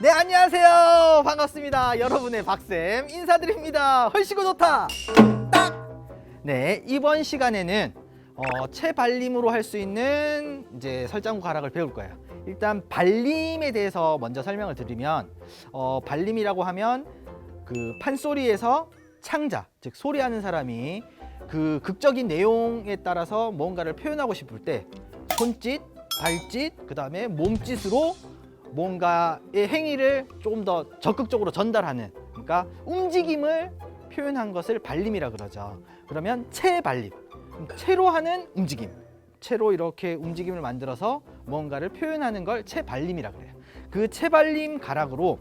네 안녕하세요. 반갑습니다. 여러분의 박쌤 인사드립니다. 헐시고 좋다. 딱 네 이번 시간에는 어, 채발림으로 할 수 있는 이제 설장구 가락을 배울 거예요. 일단 발림에 대해서 먼저 설명을 드리면 어, 발림이라고 하면 그 판소리에서 창자 즉 소리하는 사람이 그 극적인 내용에 따라서 뭔가를 표현하고 싶을 때 손짓 발짓 그 다음에 몸짓으로 뭔가의 행위를 조금 더 적극적으로 전달하는 그러니까 움직임을 표현한 것을 발림이라 그러죠. 그러면 채발림, 채로 하는 움직임, 채로 이렇게 움직임을 만들어서 뭔가를 표현하는 걸 채발림이라 그래요. 그 채발림 가락으로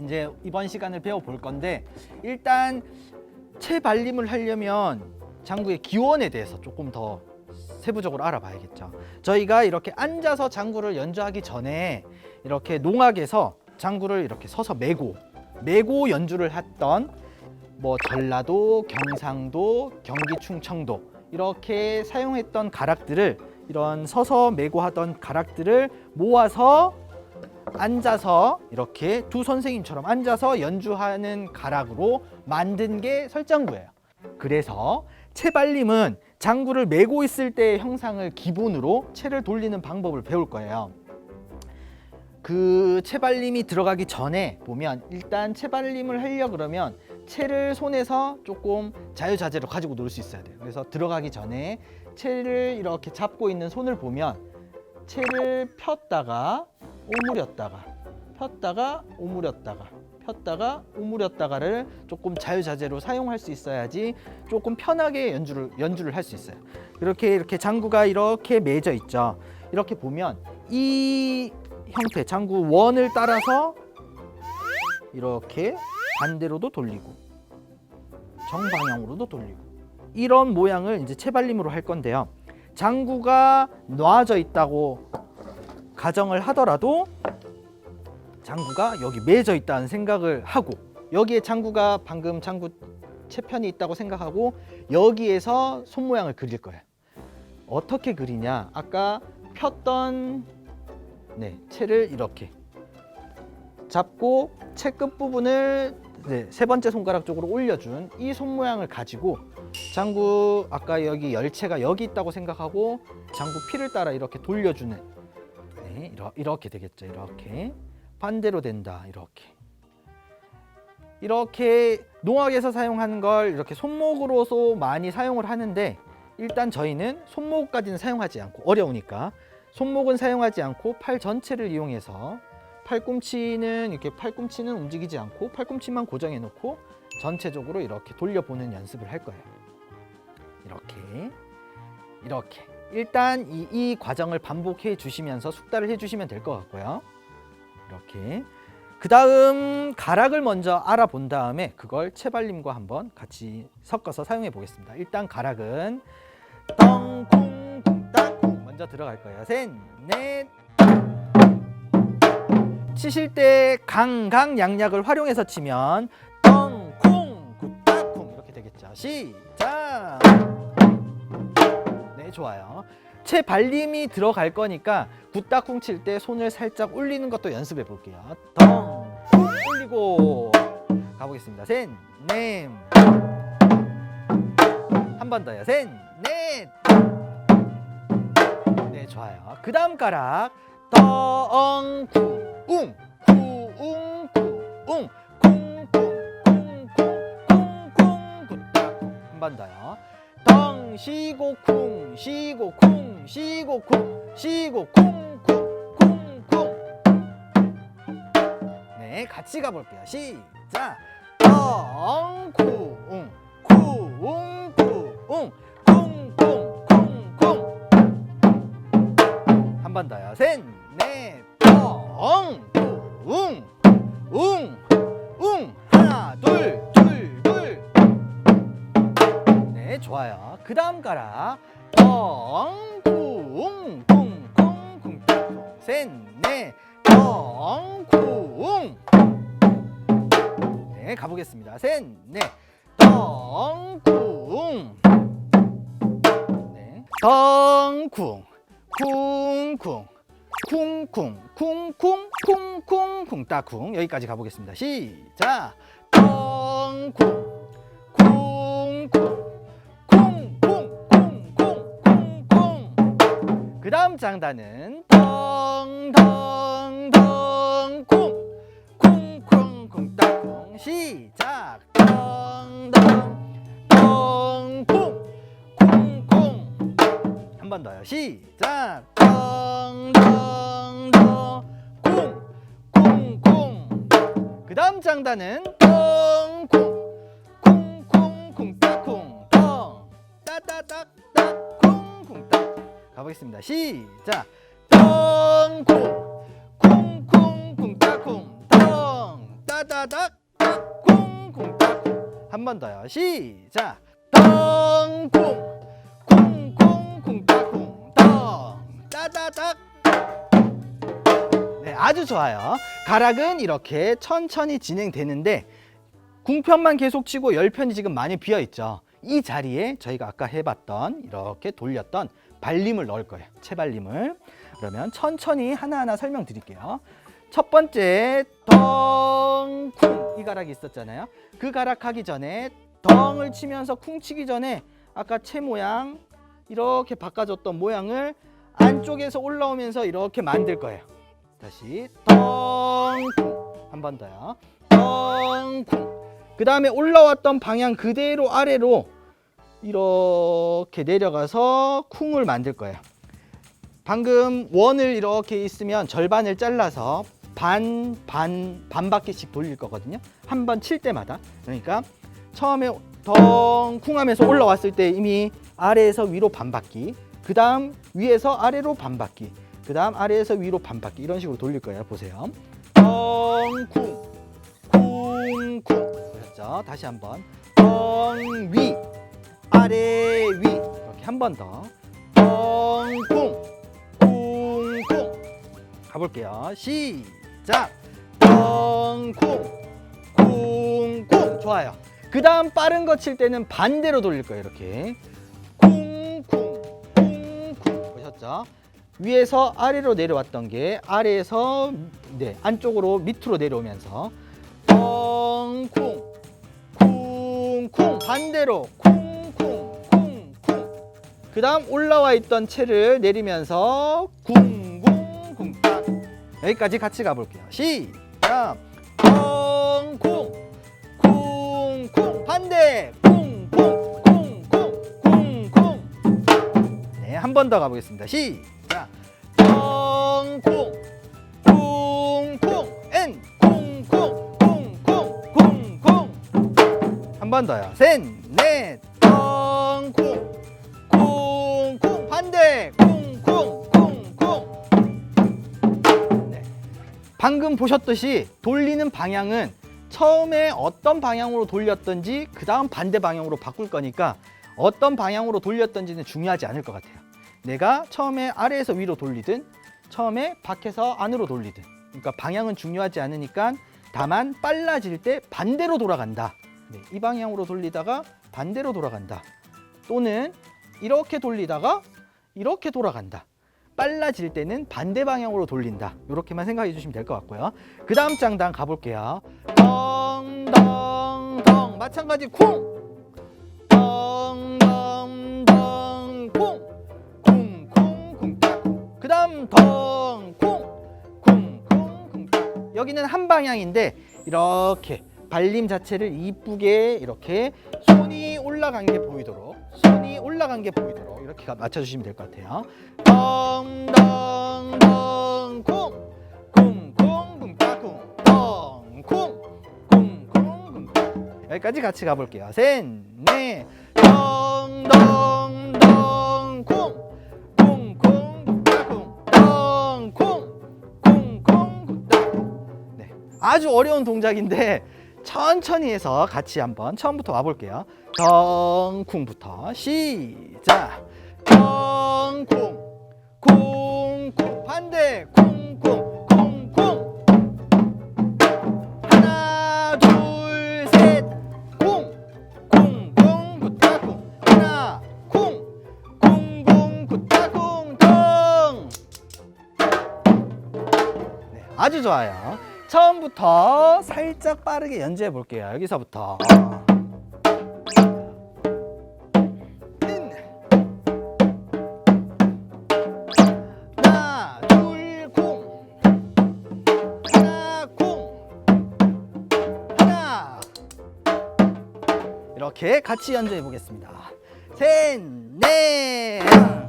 이제 이번 시간을 배워볼 건데 일단 채발림을 하려면 장구의 기원에 대해서 조금 더 세부적으로 알아봐야겠죠. 저희가 이렇게 앉아서 장구를 연주하기 전에 이렇게 농악에서 장구를 이렇게 서서 메고 메고 연주를 했던 뭐 전라도, 경상도, 경기 충청도 이렇게 사용했던 가락들을 이런 서서 메고 하던 가락들을 모아서 앉아서 이렇게 두 선생님처럼 앉아서 연주하는 가락으로 만든 게 설장구예요. 그래서 채발림은 장구를 메고 있을 때의 형상을 기본으로 채를 돌리는 방법을 배울 거예요. 그 채발림이 들어가기 전에 보면 일단 채발림을 하려 그러면 채를 손에서 조금 자유자재로 가지고 놀 수 있어야 돼요. 그래서 들어가기 전에 채를 이렇게 잡고 있는 손을 보면 채를 폈다가 오므렸다가 폈다가 오므렸다가 폈다가 오므렸다가를 조금 자유자재로 사용할 수 있어야지 조금 편하게 연주를 연주를 할 수 있어요. 이렇게 이렇게 장구가 이렇게 매져 있죠. 이렇게 보면 이 형태 장구 원을 따라서 이렇게 반대로도 돌리고 정방향으로도 돌리고 이런 모양을 이제 채발림으로 할 건데요. 장구가 놔져 있다고 가정을 하더라도 장구가 여기 매져 있다는 생각을 하고 여기에 장구가 방금 장구 채편이 있다고 생각하고 여기에서 손 모양을 그릴 거예요. 어떻게 그리냐? 아까 폈던 네, 채를 이렇게 잡고 채 끝 부분을 네, 세 번째 손가락 쪽으로 올려준 이 손 모양을 가지고 장구 아까 여기 열채가 여기 있다고 생각하고 장구 피를 따라 이렇게 돌려주는 네, 이렇게 되겠죠. 이렇게 반대로 된다. 이렇게 이렇게 농악에서 사용하는 걸 이렇게 손목으로서 많이 사용을 하는데 일단 저희는 손목까지는 사용하지 않고 어려우니까 손목은 사용하지 않고 팔 전체를 이용해서 팔꿈치는 이렇게 팔꿈치는 움직이지 않고 팔꿈치만 고정해 놓고 전체적으로 이렇게 돌려보는 연습을 할 거예요. 이렇게 이렇게 일단 이, 이 과정을 반복해 주시면서 숙달을 해 주시면 될 것 같고요. 이렇게 그 다음 가락을 먼저 알아본 다음에 그걸 채발림과 한번 같이 섞어서 사용해 보겠습니다. 일단 가락은 덩쿵쿵따쿵 먼저 들어갈 거예요. 셋, 넷. 치실 때 강강 양약을 활용해서 치면 덩쿵 굿따쿵 이렇게 되겠죠. 시작. 네, 좋아요. 채 발림이 들어갈 거니까 굿따쿵 칠 때 손을 살짝 올리는 것도 연습해 볼게요. 덩 올리고 가보겠습니다. 셋, 넷. 한 번 더요. 셋, 넷. 네, 좋아요. 그 다음 가락 덩 쿵, 쿵, 쿵, 쿵, 쿵, 쿵, 쿵, 굿따쿵 한번 더요. 덩 쉬고 쿵 쉬고 쿵 쉬고 쿵 쉬고 쿵 쿵 쿵쿵. 네 같이 가볼게요. 시작. 덩쿵 쿵쿵 쿵 쿵쿵쿵쿵. 한 번 더요. 셋넷 덩쿵 웅웅 하나 둘둘둘. 네, 좋아요. 그 다음 가락. 덩 쿵 쿵 쿵 쿵 셋, 넷, 덩 쿵 네, 가보겠습니다. 셋, 넷, 덩 쿵 네, 덩 쿵 쿵 쿵 쿵쿵 쿵쿵 쿵쿵 쿵따쿵 여기까지 가보겠습니다. 시작. 덩쿵 쿵쿵 그 다음 장단은 덩덩덩 쿵. 쿵쿵 쿵따쿵. 시작. 덩덩 덩 쿵. 쿵쿵. 한 번 더요. 시작. 덩덩덩 쿵 쿵쿵. 그 다음 장단은 덩 가보겠습니다. 시작! 덩쿵! 쿵쿵 쿵따쿵! 덩! 따다닥 쿵쿵 따쿵! 한번 더요. 시작! 덩쿵! 쿵쿵 쿵따쿵! 덩! 따다닥 네 아주 좋아요. 가락은 이렇게 천천히 진행되는데 궁편만 계속 치고 열편이 지금 많이 비어 있죠. 이 자리에 저희가 아까 해봤던 이렇게 돌렸던 발림을 넣을 거예요. 채발림을. 그러면 천천히 하나하나 설명드릴게요. 첫 번째 덩쿵. 이 가락이 있었잖아요. 그 가락 하기 전에 덩을 치면서 쿵 치기 전에 아까 채 모양 이렇게 바꿔줬던 모양을 안쪽에서 올라오면서 이렇게 만들 거예요. 다시 덩쿵. 한 번 더요. 덩쿵. 그 다음에 올라왔던 방향 그대로 아래로 이렇게 내려가서 쿵을 만들 거예요 방금 원을 이렇게 있으면 절반을 잘라서 반, 반, 반 바퀴씩 돌릴 거거든요. 한 번 칠 때마다. 그러니까 처음에 덩쿵 하면서 올라왔을 때 이미 아래에서 위로 반 바퀴, 그 다음 위에서 아래로 반 바퀴, 그 다음 아래에서 위로 반 바퀴 이런 식으로 돌릴 거예요. 보세요. 덩쿵, 쿵쿵. 보셨죠? 다시 한 번. 덩위, 아래 위. 이렇게 한 번 더. 덩쿵. 쿵쿵 가볼게요. 시작. 쿵쿵 쿵쿵 좋아요. 그 다음 빠른 거 칠 때는 반대로 돌릴 거예요 이렇게. 쿵쿵 쿵쿵. 보셨죠? 위에서 아래로 내려왔던 게 아래에서 네 안쪽으로 밑으로 내려오면서 쿵쿵 쿵쿵. 반대로 쿵쿵 그 다음 올라와 있던 채를 내리면서 쿵쿵쿵땅 여기까지 같이 가볼게요 시작 쿵쿵 쿵쿵 반대 쿵쿵 쿵쿵 쿵쿵 네한 번 더 가보겠습니다 시작 쿵쿵 쿵쿵 앤 쿵쿵 쿵쿵 쿵쿵 한 번 더요 셋넷 쿵쿵 쿵쿵 방금 보셨듯이 돌리는 방향은 처음에 어떤 방향으로 돌렸던지 그 다음 반대 방향으로 바꿀 거니까 어떤 방향으로 돌렸던지는 중요하지 않을 것 같아요. 내가 처음에 아래에서 위로 돌리든 처음에 밖에서 안으로 돌리든. 그러니까 방향은 중요하지 않으니까 다만 빨라질 때 반대로 돌아간다. 네, 이 방향으로 돌리다가 반대로 돌아간다. 또는 이렇게 돌리다가 이렇게 돌아간다. 빨라질 때는 반대 방향으로 돌린다. 이렇게만 생각해 주시면 될 것 같고요. 그 다음 장단 가볼게요. 덩덩덩. 마찬가지 쿵. 덩덩덩 쿵. 쿵쿵쿵 그 다음 덩쿵쿵쿵쿵 여기는 한 방향인데 이렇게 발림 자체를 이쁘게 이렇게 손이 올라간 게 보이도록 손이 올라간 게 보이도록 이렇게 가- 맞춰주시면 될 것 같아요. 덩덩덩 쿵 쿵쿵 쿵따쿵 덩쿵 쿵쿵 쿵 여기까지 같이 가볼게요. 셋넷 덩덩덩 쿵 네, 아주 어려운 동작인데 천천히 해서 같이 한번 처음부터 와볼게요. 덩쿵부터 시작. 좋아요. 처음부터 살짝 빠르게 연주해 볼게요. 여기서부터. 이렇게 같이 연주해 보겠습니다. 셋, 넷.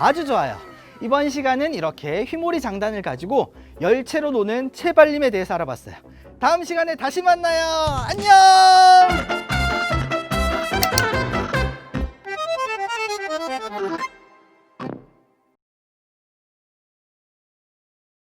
아주 좋아요. 이번 시간은 이렇게 휘모리 장단을 가지고 열채로 노는 채발림에 대해서 알아봤어요. 다음 시간에 다시 만나요. 안녕!